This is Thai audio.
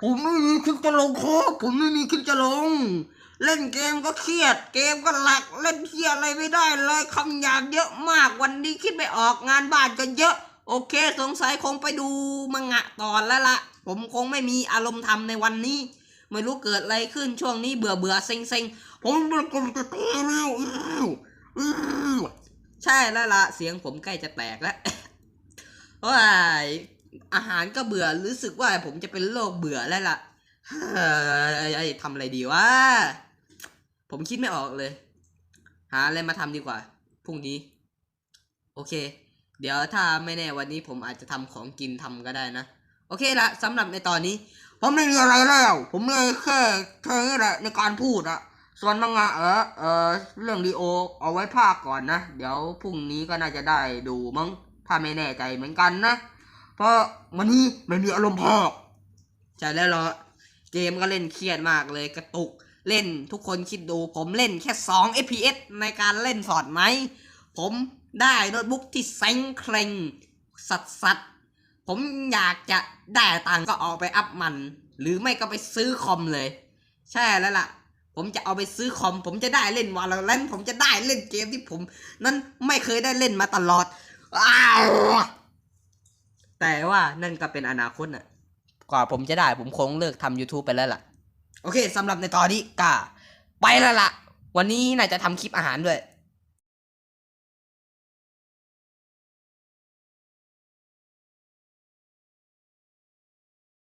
ผมไม่มีคลิปจะลงครับผมไม่มีคลิปจะลง เล่นเกมก็เครียด เกมก็หลัก เล่นเครียดอะไรไม่ได้เลยคำหยาบเยอะมากวันนี้คิดไม่ออกงานบ้านก็เยอะ โอเค สงสัยคงไปดูมังงะตอนแล้วละผมคงไม่มีอารมณ์ทำในวันนี้ ไม่รู้เกิดอะไรขึ้นช่วงนี้เบื่อเบื่อเซ็งเซ็งผมเป็นกลมจะตายแล้วอ้าวอ้าวใช่แล้วละเสียงผมใกล้จะแตกแล้วว้าย อาหารก็เบื่อรู้สึกว่าผมจะเป็นโรคเบื่อแล้วล่ะทำอะไรดีวะผมคิดไม่ออกเลย หาอะไรมาทำดีกว่าพรุ่งนี้ โอเค เดี๋ยวถ้าไม่แน่วันนี้ผมอาจจะทำของกินทำก็ได้นะ โอเคละสำหรับในตอนนี้ ผมไม่มีอะไรแล้ว ผมมีแค่แค่นี้แหละในการพูดอะส่วนมังงะเออเออเรื่องดีโอเอาไว้ภาคก่อนนะ เดี๋ยวพรุ่งนี้ก็น่าจะได้ดูมั้งถ้าไม่แน่ใจเหมือนกันนะ เพราะวันนี้ไม่มีอารมณ์พอกใช่แล้วเหรอเกมก็เล่นเครียดมากเลยกระตุกเล่นทุกคนคิดดูผมเล่นแค่ 2 FPS ในการเล่นฟอดไหม ผมได้โน้ตบุ๊กที่เซ็งเคร่งสัดสัดๆผมอยากจะได้ตังก็เอาไปอัพมัน หรือไม่ก็ไปซื้อคอมเลย ใช่แล้วล่ะ ผมจะเอาไปซื้อคอม ผมจะได้เล่นวาลแรนผมจะได้เล่นเกมที่ผม นั้นไม่เคยได้เล่นมาตลอดอ้าว ว่านั่นก็เป็นอนาคตน่ะ กว่าผมจะได้ผมคงเลิกทำ YouTube ไปแล้วล่ะ โอเคสำหรับในตอนนี้ก็ไปแล้วล่ะ วันนี้น่าจะทำคลิปอาหารด้วย